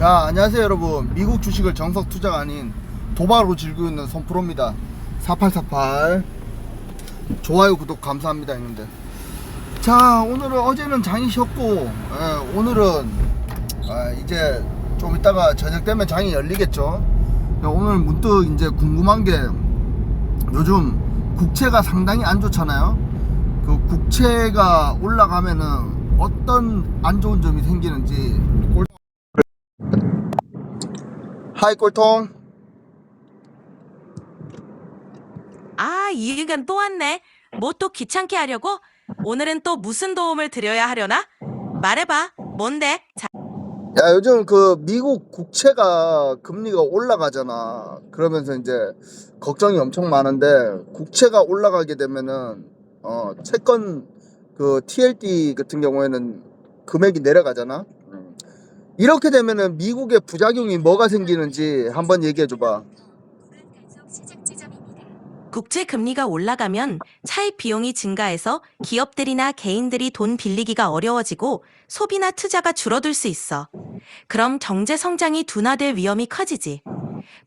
자 안녕하세요 여러분. 미국 주식을 정석 투자가 아닌 도박으로 즐기고 있는 손프로입니다. 4848 좋아요 구독 감사합니다 형님들. 자 오늘은 어제는 장이 쉬었고 예, 오늘은 아, 이제 좀 이따가 저녁 되면 장이 열리겠죠? 야, 오늘 문득 이제 궁금한 게 요즘 국채가 상당히 안 좋잖아요? 그 국채가 올라가면은 어떤 안 좋은 점이 생기는지 꼴 하이 꼴통 아, 이 의견 또 왔네. 뭐 또 귀찮게 하려고? 오늘은 또 무슨 도움을 드려야 하려나? 말해봐. 뭔데? 자, 야 요즘 그 미국 국채가 금리가 올라가잖아 그러면서 이제 걱정이 엄청 많은데 국채가 올라가게 되면은 어 채권 그 TLD 같은 경우에는 금액이 내려가잖아 음. 이렇게 되면은 미국의 부작용이 뭐가 생기는지 한번 얘기해 줘봐 국채 금리가 올라가면 차입 비용이 증가해서 기업들이나 개인들이 돈 빌리기가 어려워지고 소비나 투자가 줄어들 수 있어. 그럼 경제 성장이 둔화될 위험이 커지지.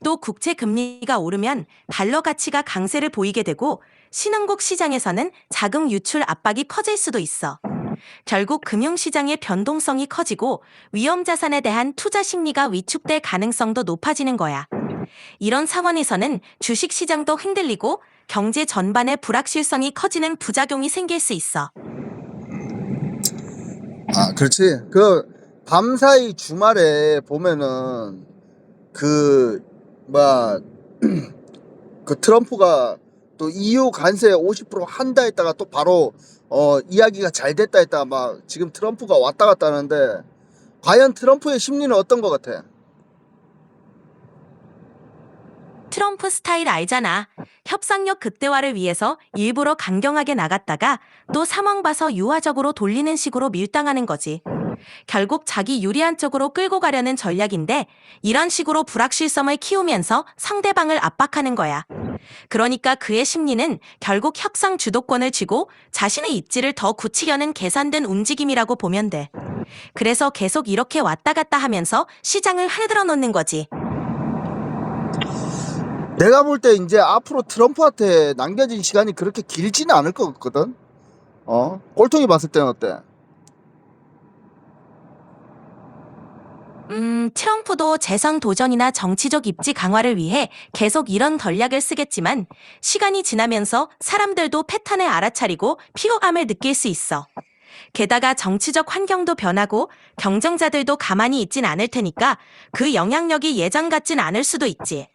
또 국채 금리가 오르면 달러 가치가 강세를 보이게 되고 신흥국 시장에서는 자금 유출 압박이 커질 수도 있어. 결국 금융시장의 변동성이 커지고 위험 자산에 대한 투자 심리가 위축될 가능성도 높아지는 거야. 이런 상황에서는 주식 시장도 흔들리고 경제 전반의 불확실성이 커지는 부작용이 생길 수 있어. 아 그렇지 그 밤사이 주말에 보면은 그 뭐야 그 트럼프가 또 EU 관세 50% 한다 했다가 또 바로 어 이야기가 잘 됐다 했다가 막 지금 트럼프가 왔다 갔다 하는데 과연 트럼프의 심리는 어떤 것 같아? 트럼프 스타일 알잖아. 협상력 극대화를 위해서 일부러 강경하게 나갔다가 또 상황 봐서 유화적으로 돌리는 식으로 밀당하는 거지. 결국 자기 유리한 쪽으로 끌고 가려는 전략인데 이런 식으로 불확실성을 키우면서 상대방을 압박하는 거야. 그러니까 그의 심리는 결국 협상 주도권을 쥐고 자신의 입지를 더 굳히려는 계산된 움직임이라고 보면 돼. 그래서 계속 이렇게 왔다 갔다 하면서 시장을 흔들어 놓는 거지. 내가 볼 때 이제 앞으로 트럼프한테 남겨진 시간이 그렇게 길지는 않을 것 같거든. 어? 꼴통이 봤을 때는 어때? 음, 트럼프도 재선 도전이나 정치적 입지 강화를 위해 계속 이런 전략을 쓰겠지만 시간이 지나면서 사람들도 패턴을 알아차리고 피로감을 느낄 수 있어. 게다가 정치적 환경도 변하고 경쟁자들도 가만히 있진 않을 테니까 그 영향력이 예전 같진 않을 수도 있지.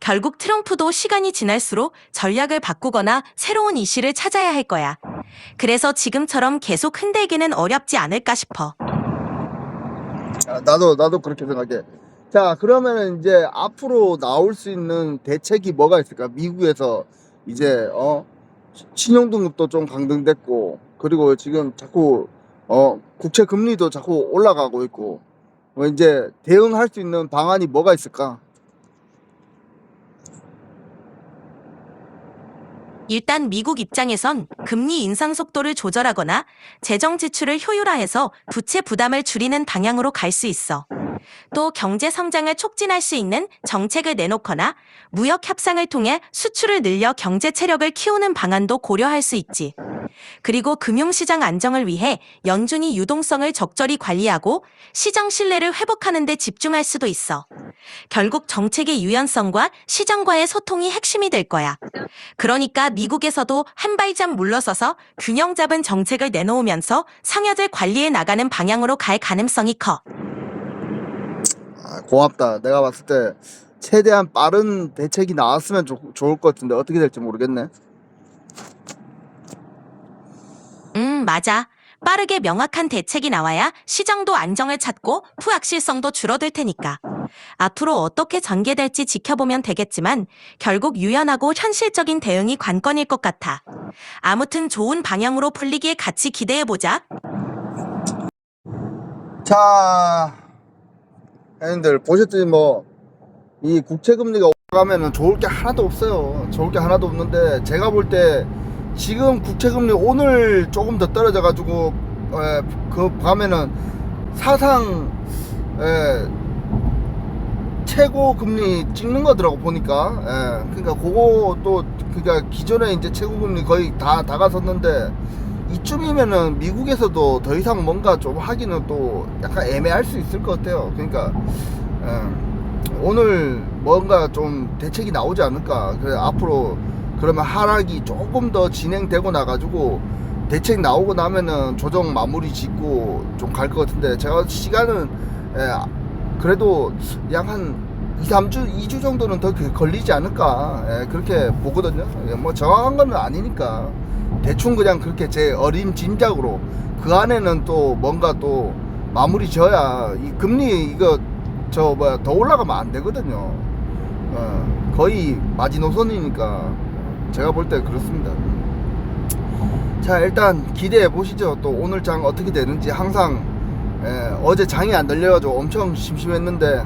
결국 트럼프도 시간이 지날수록 전략을 바꾸거나 새로운 이슈를 찾아야 할 거야. 그래서 지금처럼 계속 흔들기는 어렵지 않을까 싶어. 아, 나도 나도 그렇게 생각해. 자 그러면은 이제 앞으로 나올 수 있는 대책이 뭐가 있을까? 미국에서 이제 어 시- 신용등급도 좀 강등됐고 그리고 지금 자꾸 어 국채 금리도 자꾸 올라가고 있고 뭐 이제 대응할 수 있는 방안이 뭐가 있을까? 일단 미국 입장에선 금리 인상 속도를 조절하거나 재정 지출을 효율화해서 부채 부담을 줄이는 방향으로 갈 수 있어. 또 경제 성장을 촉진할 수 있는 정책을 내놓거나 무역 협상을 통해 수출을 늘려 경제 체력을 키우는 방안도 고려할 수 있지. 그리고 금융시장 안정을 위해 연준이 유동성을 적절히 관리하고 시장 신뢰를 회복하는 데 집중할 수도 있어. 결국 정책의 유연성과 시장과의 소통이 핵심이 될 거야. 그러니까 미국에서도 한 발짝 물러서서 균형 잡은 정책을 내놓으면서 상여들 관리해 나가는 방향으로 갈 가능성이 커. 아, 고맙다. 내가 봤을 때 최대한 빠른 대책이 나왔으면 좋, 좋을 것 같은데 어떻게 될지 모르겠네. 음, 맞아. 빠르게 명확한 대책이 나와야 시장도 안정을 찾고 불확실성도 줄어들 테니까. 앞으로 어떻게 전개될지 지켜보면 되겠지만 결국 유연하고 현실적인 대응이 관건일 것 같아. 아무튼 좋은 방향으로 풀리길 같이 기대해보자. 자, 형님들 보셨더니 뭐이 국채 금리가 올라가면은 좋을 게 하나도 없어요. 좋을 게 하나도 없는데 제가 볼때 지금 국채 금리 오늘 조금 더 떨어져 가지고 그 가면은 사상 에, 최고 금리 찍는 거더라고 보니까. 예, 그러니까 그거 또 그러니까 기존에 이제 최고 금리 거의 다 다가섰는데 이쯤이면은 미국에서도 더 이상 뭔가 좀 하기는 또 약간 애매할 수 있을 것 같아요. 그러니까 예, 오늘 뭔가 좀 대책이 나오지 않을까. 그래 앞으로 그러면 하락이 조금 더 진행되고 나가지고 대책 나오고 나면은 조정 마무리 짓고 좀 갈 것 같은데 제가 시간은 예, 그래도 약 한 2, 3주, 2주 정도는 더 그- 걸리지 않을까 예, 그렇게 보거든요. 예, 뭐 정확한 건 아니니까. 대충 그냥 그렇게 제 어린 짐작으로 그 안에는 또 뭔가 또 마무리 져야 이 금리 이거 저 뭐야 더 올라가면 안 되거든요. 어, 거의 마지노선이니까 제가 볼 때 그렇습니다. 자 일단 기대해 보시죠. 또 오늘 장 어떻게 되는지 항상 예, 어제 장이 안 열려가지고 엄청 심심했는데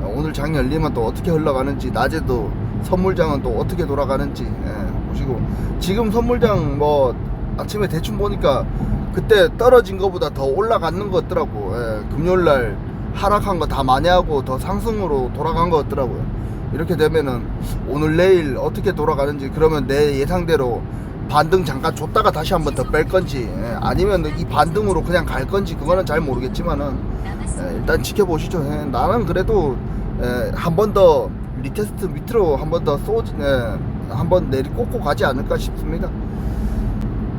어, 오늘 장이 열리면 또 어떻게 흘러가는지 낮에도 선물장은 또 어떻게 돌아가는지 예, 보시고. 지금 선물장 뭐 아침에 대충 보니까 그때 떨어진 것보다 더 올라가는 것 같더라고. 예, 금요일날 하락한 거다 만회하고 더 상승으로 돌아간 것 같더라고요 이렇게 되면은 오늘 내일 어떻게 돌아가는지 그러면 내 예상대로 반등 잠깐 줬다가 다시 한번 더 뺄 건지 예, 아니면 이 반등으로 그냥 갈 건지 그거는 잘 모르겠지만은 예, 일단 지켜보시죠. 예, 나는 그래도 한번 더 리테스트 밑으로 한 번 더 쏘지 예, 한번 내리 꽂고 가지 않을까 싶습니다.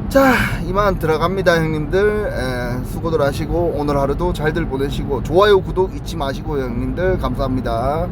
자 이만 들어갑니다 형님들. 예, 수고들 하시고 오늘 하루도 잘들 보내시고 좋아요 구독 잊지 마시고 형님들. 감사합니다